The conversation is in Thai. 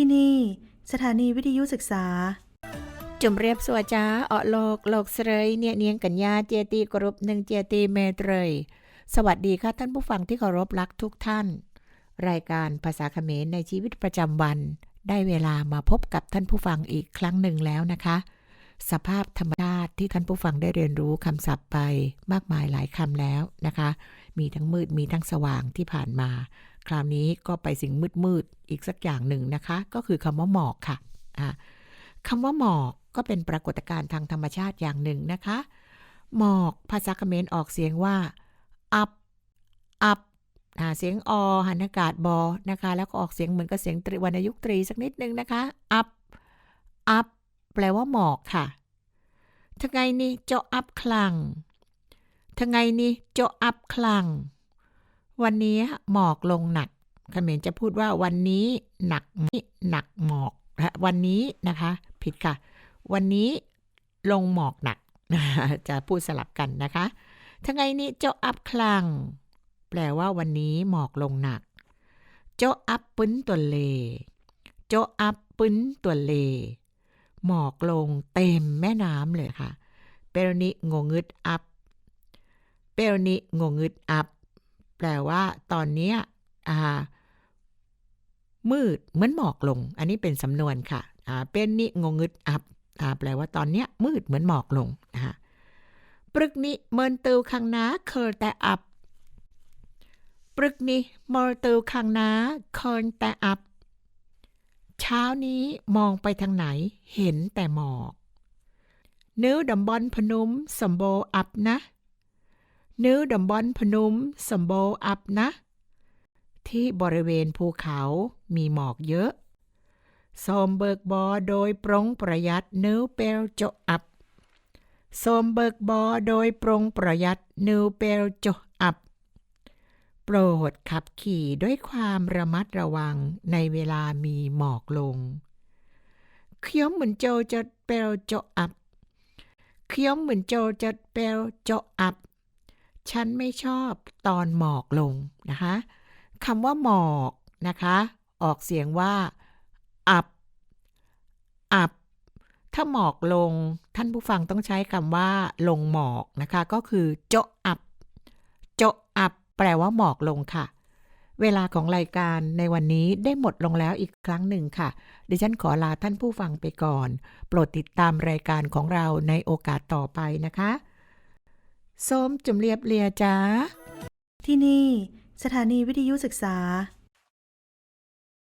ที่นี่ สถานีวิทยุศึกษาจุ่มเรียบสัวจ้าเออโลกโลกเสรยเนี่ยเนียงกัญญาเจตีกรุบหนึ่งเจตีเมตรยสวัสดีค่ะท่านผู้ฟังที่เคารพรักทุกท่าน รายการภาษาเขมรในชีวิตประจำวัน ได้เวลามาพบกับท่านผู้ฟังอีกครั้งหนึ่งแล้วนะคะ สภาพธรรมชาติที่ท่านผู้ฟังได้เรียนรู้คำศัพท์ไปมากมายหลายคำแล้วนะคะ มีทั้งมืดมีทั้งสว่างที่ผ่านมา คราวนี้ก็ไปสิ่งมืดๆอีกสักอย่างหนึ่งนะคะ ก็คือคำว่าหมอกค่ะอ่าคำว่าหมอกก็เป็นปรากฏการณ์ทางธรรมชาติอย่างหนึ่งนะคะ หมอกภาษาเขมรออกเสียงว่า อับ อับอเสียงอหันอากาศบอนะคะ แล้วก็ออกเสียงเหมือนกับเสียงตรีวรรณยุกต์ตรีสักนิดนึงนะคะ อับ อับ แปลว่าหมอกค่ะทั้งไงนี่เจาะอับคลังทั้งไงนี่เจาะอับคลัง วันนี้หมอกลงหนักเขมรจะพูดว่าวันนี้หนักนี่หนักหมอกนะวันนี้นะคะ ผิดค่ะ วันนี้ลงหมอกหนัก จะพูดสลับกันนะคะทั้งไงนี่เจ้าอับคลัง แปลว่าวันนี้หมอกลงหนัก เจ้าอับปึ้นตัวเล เจ้าอับปึ้นตัวเล หมอกลงเต็มแม่น้ำเลยค่ะ เปรนิงงึดอัพ เปรนิงงึดอัพ แปลว่า ตอนนี้มืดเหมือนหมอกลง อันนี้เป็นสำนวนค่ะเป็นนิงงึดอัพอ่าแปลว่าตอนนี้มืดเหมือนหมอกลงนะคะปรึกนิเมินตูคังนาเคอแต่อัพปรึกนิเมินตูคังนาเคอแต่อัพเช้านี้มองไปทางไหน เห็นแต่หมอก นิ้วดำบอนพนุมสมโบอัพนะ นิ้วดำบอนพนมสมโบอัพนะที่บริเวณภูเขามีหมอกเยอะโสมเบิกบอโดยปรงประหยัดนิ้วเปลโจอัพโสมเบิกบอโดยปรงประหยัดนิ้วเปลโจอัพโปรดขับขี่ด้วยความระมัดระวังในเวลามีหมอกลง เคี้ยวเหมือนโจจะเปลโจอัพเคี้ยวเหมือนโจจะเปลโจอัพ ฉันไม่ชอบตอนหมอกลงนะคะคำว่าหมอกนะคะ ออกเสียงว่า อับ อับ ถ้าหมอกลง ท่านผู้ฟังต้องใช้คำว่า ลงหมอกนะคะ ก็คือ โจะอับ โจะอับ แปลว่าหมอกลงค่ะ เวลาของรายการในวันนี้ได้หมดลงแล้วอีกครั้งหนึ่งค่ะ ดิฉันขอลาท่านผู้ฟังไปก่อน โปรดติดตามรายการของเราในโอกาสต่อไปนะคะ ส้มจุ่มเรียบเลียจ้าที่นี่ สถานีวิทยุศึกษา